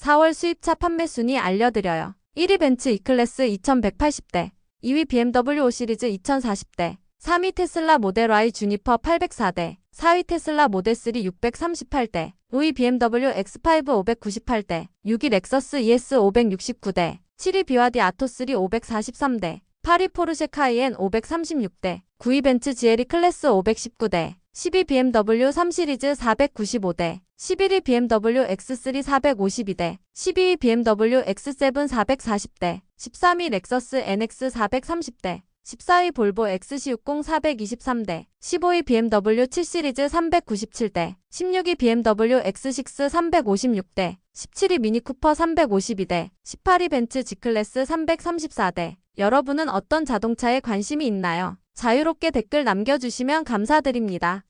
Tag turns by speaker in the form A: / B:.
A: 4월 수입차 판매 순위 알려드려요. 1위 벤츠 E클래스 2180대, 2위 BMW 5 시리즈 2040대, 3위 테슬라 모델 Y 주니퍼 804대, 4위 테슬라 모델 3 638대, 5위 BMW X5 598대, 6위 렉서스 ES 569대, 7위 비와디 아토 3 543대, 8위 포르쉐 카이엔 536대, 9위 벤츠 GLE 클래스 519대, 10위 BMW 3 시리즈 495대, 11위 BMW X3 452대, 12위 BMW X7 440대, 13위 렉서스 NX 430대, 14위 볼보 XC60 423대, 15위 BMW 7 시리즈 397대, 16위 BMW X6 356대, 17위 미니쿠퍼 352대, 18위 벤츠 G클래스 334대. 여러분은 어떤 자동차에 관심이 있나요? 자유롭게 댓글 남겨주시면 감사드립니다.